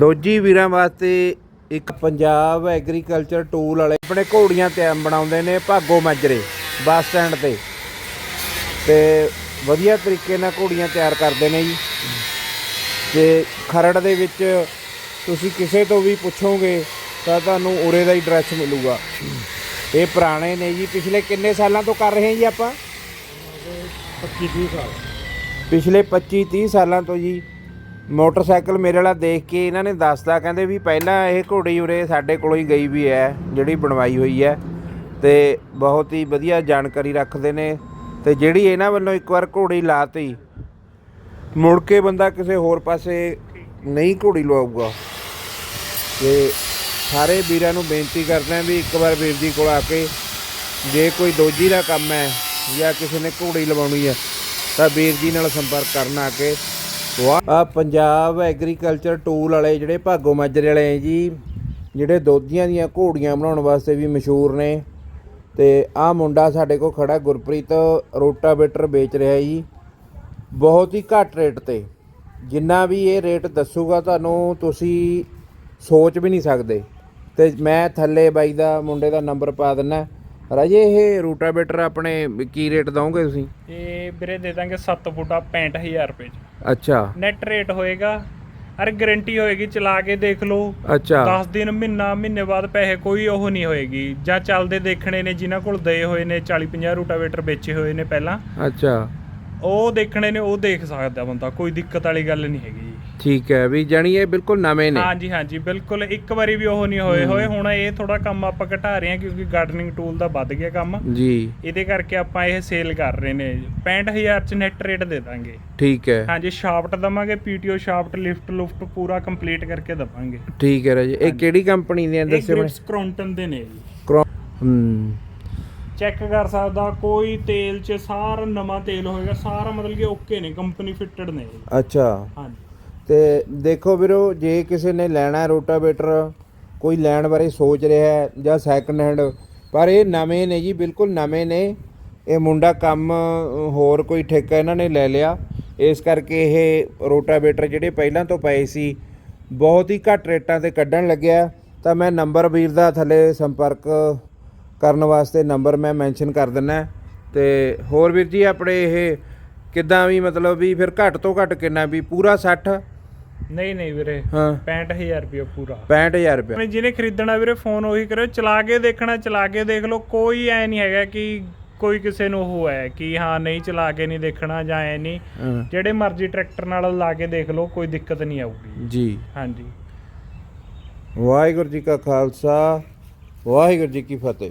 ਦੋਜੀ ਵੀਰਾਂ ਵਾਸਤੇ ਇੱਕ ਪੰਜਾਬ ਐਗਰੀਕਲਚਰ ਟੂਲ ਵਾਲੇ ਆਪਣੇ ਘੋੜੀਆਂ ਤੇ ਬਣਾਉਂਦੇ ਨੇ ਭਾਗੋ ਮਾਜਰੇ ਬੱਸ ਸਟੈਂਡ ਤੇ। ਤੇ ਵਧੀਆ ਤਰੀਕੇ ਨਾਲ ਘੋੜੀਆਂ ਤਿਆਰ ਕਰਦੇ ਨੇ ਜੀ। ਤੇ ਖਰੜ ਦੇ ਵਿੱਚ ਤੁਸੀਂ ਕਿਸੇ ਤੋਂ ਵੀ ਪੁੱਛੋਗੇ ਤਾਂ ਤੁਹਾਨੂੰ ਉਰੇ ਦਾ ਹੀ ਡਰੈਸ ਮਿਲੂਗਾ। ਇਹ ਪੁਰਾਣੇ ਨੇ ਜੀ ਪਿਛਲੇ ਕਿੰਨੇ ਸਾਲਾਂ ਤੋਂ ਕਰ ਰਹੇ ਹਾਂ ਜੀ ਆਪਾਂ? 25 30 ਸਾਲ। ਪਿਛਲੇ 25 30 ਸਾਲਾਂ ਤੋਂ ਜੀ। ਮੋਟਰਸਾਈਕਲ ਮੇਰੇ ਵਾਲਾ ਦੇਖ ਕੇ ਇਹਨਾਂ ਨੇ ਦੱਸਦਾ ਕਹਿੰਦੇ ਵੀ ਪਹਿਲਾਂ ਇਹ ਘੋੜੀ ਉਰੇ ਸਾਡੇ ਕੋਲੋਂ ਹੀ ਗਈ ਵੀ ਹੈ, ਜਿਹੜੀ ਬਣਵਾਈ ਹੋਈ ਹੈ ਤੇ ਬਹੁਤ ਹੀ ਵਧੀਆ ਜਾਣਕਾਰੀ ਰੱਖਦੇ ਨੇ ਤੇ ਜਿਹੜੀ ਇਹਨਾਂ ਵੱਲੋਂ ਇੱਕ ਵਾਰ ਘੋੜੀ ਲਾਤੀ, ਮੁੜ ਕੇ ਬੰਦਾ ਕਿਸੇ ਹੋਰ ਪਾਸੇ ਨਹੀਂ ਘੋੜੀ ਲਵਾਊਗਾ। ਤੇ ਸਾਰੇ ਵੀਰਾਂ ਨੂੰ ਬੇਨਤੀ ਕਰਦਾ ਵੀ ਇੱਕ ਵਾਰ ਵੀਰ ਜੀ ਕੋਲ ਆ ਕੇ ਜੇ ਕੋਈ ਦੋਜੀ ਦਾ ਕੰਮ ਹੈ ਜਾਂ ਕਿਸੇ ਨੇ ਘੋੜੀ ਲਵਾਉਣੀ ਹੈ ਤਾਂ ਵੀਰ ਜੀ ਨਾਲ ਸੰਪਰਕ ਕਰਨ ਆ ਕੇ ਆ ਪੰਜਾਬ ਐਗਰੀਕਲਚਰ ਟੂਲ ਵਾਲੇ ਜਿਹੜੇ ਭਾਗੋ ਮਾਜਰੇ ਵਾਲੇ ਹੈ ਜੀ, ਜਿਹੜੇ ਦੋਧੀਆਂ ਦੀਆਂ ਘੋੜੀਆਂ ਬਣਾਉਣ ਵਾਸਤੇ ਵੀ ਮਸ਼ਹੂਰ ਨੇ। ਤੇ ਆ ਮੁੰਡਾ ਸਾਡੇ ਕੋਲ ਖੜਾ, ਗੁਰਪ੍ਰੀਤ, ਰੋਟਾਵੇਟਰ ਵੇਚ ਰਿਹਾ ਜੀ। ਬਹੁਤ ਹੀ ਘੱਟ ਰੇਟ ਤੇ। ਜਿੰਨਾ ਵੀ ਇਹ ਰੇਟ ਦੱਸੂਗਾ ਤੁਹਾਨੂੰ, ਤੁਸੀਂ ਸੋਚ ਵੀ ਨਹੀਂ ਸਕਦੇ। ਤੇ ਮੈਂ ਥੱਲੇ ਬਾਈ ਦਾ, ਮੁੰਡੇ ਦਾ ਨੰਬਰ ਪਾ ਦਿੰਨਾ। ਰਾਜੇ, ਇਹ ਰੂਟਾਵੇਟਰ ਆਪਣੇ ਕੀ ਰੇਟ ਦਵੋਗੇ ਤੁਸੀਂ? ਇਹ ਵੀਰੇ ਦੇ ਦਾਂਗੇ 7 ਫੁੱਟਾ 65000 ਰੁਪਏ ਚ। ਅੱਛਾ। ਨੈਟ ਰੇਟ ਹੋਏਗਾ। ਅਰ ਗਾਰੰਟੀ ਹੋਏਗੀ ਚਲਾ ਕੇ ਦੇਖ ਲਓ। ਅੱਛਾ। 10 ਦਿਨ ਮਹੀਨਾ ਮਹੀਨੇ ਬਾਅਦ ਪੈਸੇ ਕੋਈ ਉਹ ਨਹੀਂ ਹੋਏਗੀ। ਜਾਂ ਚੱਲਦੇ ਦੇਖਣੇ ਨੇ ਜਿਨ੍ਹਾਂ ਕੋਲ ਦਏ ਹੋਏ ਨੇ 40 50 ਰੂਟਾਵੇਟਰ ਵੇਚੇ ਹੋਏ ਨੇ ਪਹਿਲਾਂ। ਅੱਛਾ। ਉਹ ਦੇਖਣੇ ਨੇ ਉਹ ਦੇਖ ਸਕਦਾ ਬੰਦਾ ਕੋਈ ਦਿੱਕਤ ਵਾਲੀ ਗੱਲ ਨਹੀਂ ਹੈਗੀ। ਠੀਕ ਹੈ ਵੀ ਜਾਣੀ ਇਹ ਬਿਲਕੁਲ ਨਵੇਂ ਨੇ। ਹਾਂਜੀ ਹਾਂਜੀ ਬਿਲਕੁਲ ਇੱਕ ਵਾਰੀ ਵੀ ਉਹ ਨਹੀਂ ਹੋਏ ਹੋਏ। ਹੁਣ ਇਹ ਥੋੜਾ ਕੰਮ ਆਪਾਂ ਘਟਾ ਰਹੇ ਹਾਂ ਕਿਉਂਕਿ ਗਾਰਡਨਿੰਗ ਟੂਲ ਦਾ ਵੱਧ ਗਿਆ ਕੰਮ। ਜੀ। ਇਹਦੇ ਕਰਕੇ ਆਪਾਂ ਇਹ ਸੇਲ ਕਰ ਰਹੇ ਨੇ। 65000 ਚ ਨੈਟ ਰੇਟ ਦੇ ਦਾਂਗੇ। ਠੀਕ ਹੈ। ਹਾਂਜੀ ਸ਼ਾਫਟ ਦਵਾਂਗੇ ਪੀਟੀਓ ਸ਼ਾਫਟ ਲਿਫਟ ਲੁਫਟ ਪੂਰਾ ਕੰਪਲੀਟ ਕਰਕੇ ਦਵਾਂਗੇ। ਠੀਕ ਹੈ ਰਾਜੇ। ਇਹ ਕਿਹੜੀ ਕੰਪਨੀ ਦੇ ਦੱਸਿਓ ਗ੍ਰਿਪਸ ਕਰੌਂਟਨ ਦੇ ਨੇ ਜੀ। ਹੂੰ। ਚੈੱਕ ਕਰ ਸਕਦਾ ਕੋਈ ਤੇਲ ਚ ਸਾਰਾ ਨਵਾਂ ਤੇਲ ਹੋਏਗਾ। ਸਾਰਾ ਮਤਲਬ ਕਿ ਓਕੇ ਨੇ ਕੰਪਨੀ ਫਿਟਡ ਨੇ। ਅੱਛਾ। ਹਾਂਜੀ। ਤੇ ਦੇਖੋ ਵੀਰੋ, ਜੇ ਕਿਸੇ ਨੇ ਲੈਣਾ ਹੈ ਰੋਟਾਵੇਟਰ, ਕੋਈ ਲੈਣ ਬਾਰੇ ਸੋਚ ਰਿਹਾ ਹੈ ਜਾਂ ਸੈਕੰਡ ਹੈਂਡ ਪਰ ਇਹ ਨਵੇਂ ਨੇ ਜੀ, ਬਿਲਕੁਲ ਨਵੇਂ ਨੇ। ਇਹ ਮੁੰਡਾ ਕੰਮ ਹੋਰ ਕੋਈ ਠੇਕਾ ਇਹਨਾਂ ਨੇ ਲੈ ਲਿਆ। ਇਸ ਕਰਕੇ ਇਹ ਰੋਟਾਵੇਟਰ ਜਿਹੜੇ ਪਹਿਲਾਂ ਤੋਂ ਪਏ ਸੀ, ਬਹੁਤ ਹੀ ਘੱਟ ਰੇਟਾਂ ਤੇ ਕੱਢਣ ਲੱਗਿਆ ਤਾਂ ਮੈਂ ਨੰਬਰ ਵੀਰ ਦਾ ਥੱਲੇ ਸੰਪਰਕ ਕਰਨ ਵਾਸਤੇ ਨੰਬਰ ਮੈਂ ਮੈਂਸ਼ਨ ਕਰ ਦਿੰਨਾ ਤੇ ਹੋਰ ਵੀਰ ਜੀ, ਆਪਣੇ ਇਹ ਕਿੱਦਾਂ ਵੀ ਮਤਲਬ ਵੀ ਫਿਰ ਘੱਟ ਤੋਂ ਘੱਟ ਕਿੰਨਾ ਵੀ, ਪੂਰਾ 60 ਨਹੀਂ ਨਹੀਂ ਵੀਰੇ। ਹਾਂ। 65000 ਰੁਪਏ ਪੂਰਾ। 65000 ਰੁਪਏ ਜਿਹਨੇ ਖਰੀਦਣਾ ਵੀਰੇ ਫੋਨ ਉਹੀ ਕਰਿਓ। ਚਲਾ ਕੇ ਦੇਖਣਾ ਚਲਾ ਕੇ ਦੇਖ ਲਓ। ਕੋਈ ਐ ਨਹੀਂ ਹੈਗਾ ਕਿ ਕੋਈ ਕਿਸੇ ਨੂੰ ਉਹ ਹੈ ਕਿ ਹਾਂ ਨਹੀਂ ਚਲਾ ਕੇ ਨਹੀਂ ਦੇਖਣਾ ਜਾਂ ਐ ਨਹੀਂ। ਜਿਹੜੇ ਮਰਜ਼ੀ ਟਰੈਕਟਰ ਨਾਲ ਲਾ ਕੇ ਦੇਖ ਲਓ ਕੋਈ ਦਿੱਕਤ ਨਹੀਂ ਆਊਗੀ। ਜੀ। ਹਾਂਜੀ। ਵਾਹਿਗੁਰੂ ਜੀ ਕਾ ਖਾਲਸਾ ਵਾਹਿਗੁਰੂ ਜੀ ਕੀ ਫਤਿਹ।